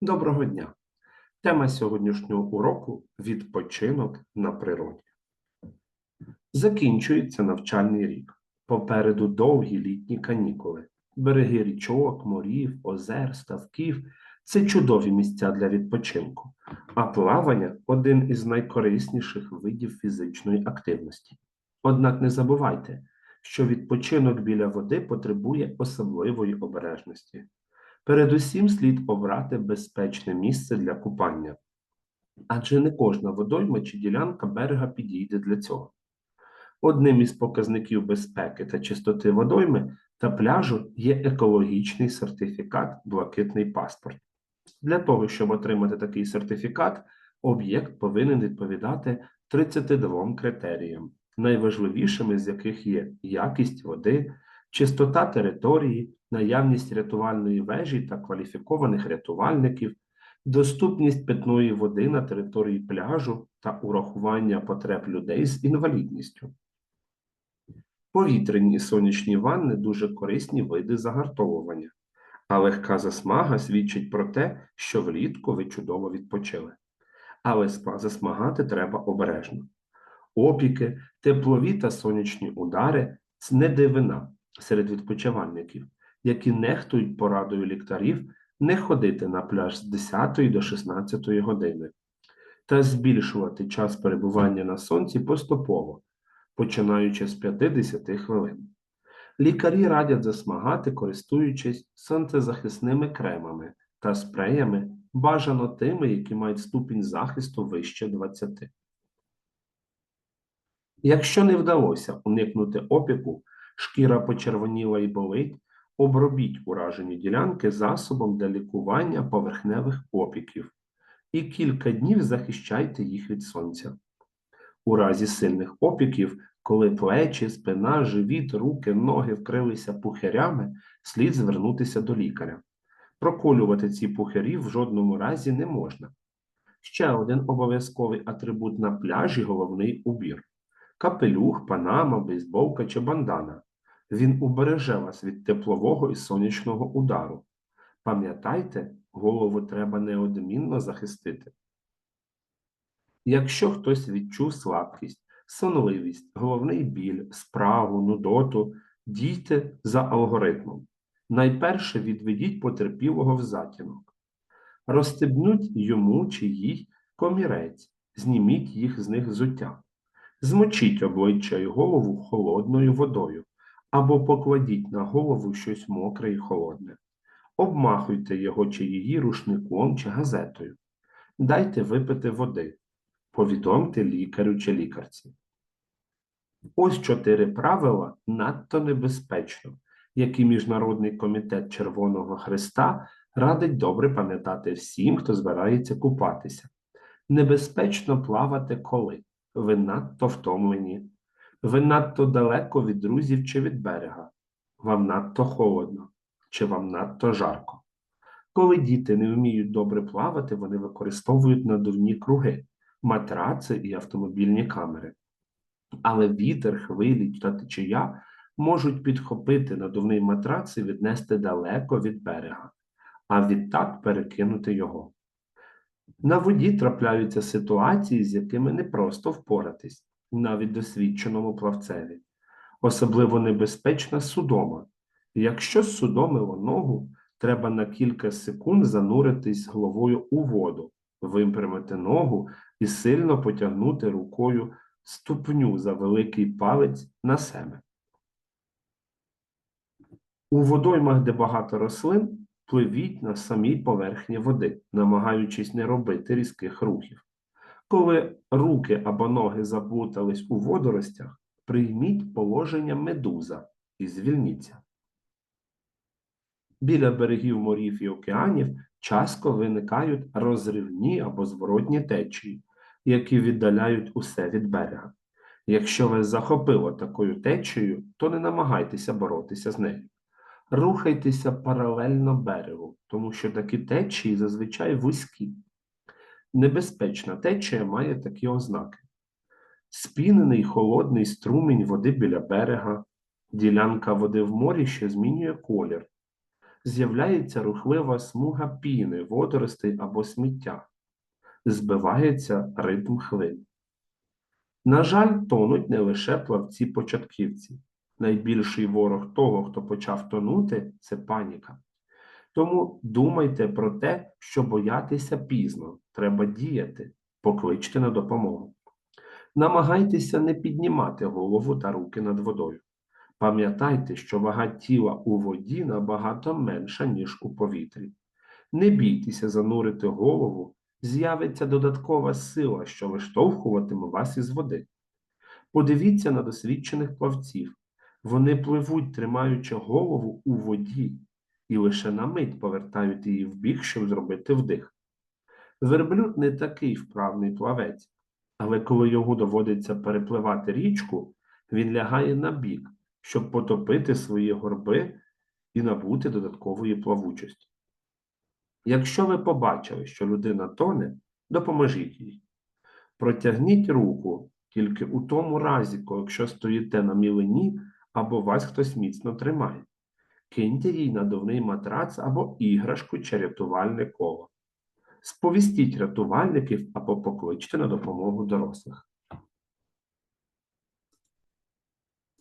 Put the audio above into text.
Доброго дня! Тема сьогоднішнього уроку відпочинок на природі. Закінчується навчальний рік. Попереду довгі літні канікули. Береги річок, морів, озер, ставків це чудові місця для відпочинку, а плавання один із найкорисніших видів фізичної активності. Однак не забувайте, що відпочинок біля води потребує особливої обережності. Передусім слід обрати безпечне місце для купання, адже не кожна водойма чи ділянка берега підійде для цього. Одним із показників безпеки та чистоти водойми та пляжу є екологічний сертифікат Блакитний паспорт. Для того, щоб отримати такий сертифікат, об'єкт повинен відповідати 32 критеріям, найважливішими з яких є якість води, чистота території, наявність рятувальної вежі та кваліфікованих рятувальників, доступність питної води на території пляжу та урахування потреб людей з інвалідністю. Повітряні сонячні ванни дуже корисні види загартовування, а легка засмага свідчить про те, що влітку ви чудово відпочили. Але засмагати треба обережно. Опіки, теплові та сонячні удари це не дивина серед відпочивальників, які нехтують порадою лікарів не ходити на пляж з 10 до 16 години та збільшувати час перебування на сонці поступово, починаючи з 50 хвилин. Лікарі радять засмагати, користуючись сонцезахисними кремами та спреями, бажано тими, які мають ступінь захисту вище 20. Якщо не вдалося уникнути опіку, шкіра почервоніла і болить, обробіть уражені ділянки засобом для лікування поверхневих опіків і кілька днів захищайте їх від сонця. У разі сильних опіків, коли плечі, спина, живіт, руки, ноги вкрилися пухирями, слід звернутися до лікаря. Проколювати ці пухирі в жодному разі не можна. Ще один обов'язковий атрибут на пляжі головний убір капелюх, панама, бейсболка чи бандана. Він убереже вас від теплового і сонячного удару. Пам'ятайте, голову треба неодмінно захистити. Якщо хтось відчув слабкість, сонливість, головний біль, спрагу, нудоту, дійте за алгоритмом. Найперше відведіть потерпілого в затінок. Розстебнуть йому чи їй комірець, зніміть їх з них взуття. Змочіть обличчя і голову холодною водою або покладіть на голову щось мокре і холодне. Обмахуйте його чи її рушником чи газетою. Дайте випити води. Повідомте лікарю чи лікарці. Ось чотири правила надто небезпечно, які Міжнародний комітет Червоного Христа радить добре пам'ятати всім, хто збирається купатися. Небезпечно плавати коли ви надто втомлені, ви надто далеко від друзів чи від берега, вам надто холодно, чи вам надто жарко. Коли діти не вміють добре плавати, вони використовують надувні круги, матраци і автомобільні камери. Але вітер, хвилі та течія можуть підхопити надувний матрац і віднести далеко від берега, а відтак перекинути його. На воді трапляються ситуації, з якими непросто впоратись, навіть досвідченому плавцеві. Особливо небезпечна судома. Якщо судомило ногу, треба на кілька секунд зануритись головою у воду, випрямити ногу і сильно потягнути рукою ступню за великий палець на себе. У водоймах, де багато рослин, пливіть на самій поверхні води, намагаючись не робити різких рухів. Коли руки або ноги заплутались у водоростях, прийміть положення медуза і звільніться. Біля берегів морів і океанів часто виникають розривні або зворотні течії, які віддаляють усе від берега. Якщо вас захопило такою течією, то не намагайтеся боротися з нею. Рухайтеся паралельно берегу, тому що такі течії зазвичай вузькі. Небезпечна течія має такі ознаки: спінений холодний струмінь води біля берега, ділянка води в морі, що змінює колір, з'являється рухлива смуга піни, водоростей або сміття, збивається ритм хвиль. На жаль, тонуть не лише плавці-початківці. Найбільший ворог того, хто почав тонути, це паніка. Тому думайте про те, що боятися пізно, треба діяти, покличте на допомогу. Намагайтеся не піднімати голову та руки над водою. Пам'ятайте, що вага тіла у воді набагато менша, ніж у повітрі. Не бійтеся занурити голову, з'явиться додаткова сила, що виштовхуватиме вас із води. Подивіться на досвідчених плавців. Вони пливуть, тримаючи голову у воді, і лише на мить повертають її вбік, щоб зробити вдих. Верблюд не такий вправний плавець, але коли йому доводиться перепливати річку, він лягає на бік, щоб потопити свої горби і набути додаткової плавучості. Якщо ви побачили, що людина тоне, допоможіть їй. Протягніть руку тільки у тому разі, якщо стоїте на мілині або вас хтось міцно тримає. Киньте їй надувний матрац або іграшку чи рятувальне коло. Сповістіть рятувальників або покличте на допомогу дорослих.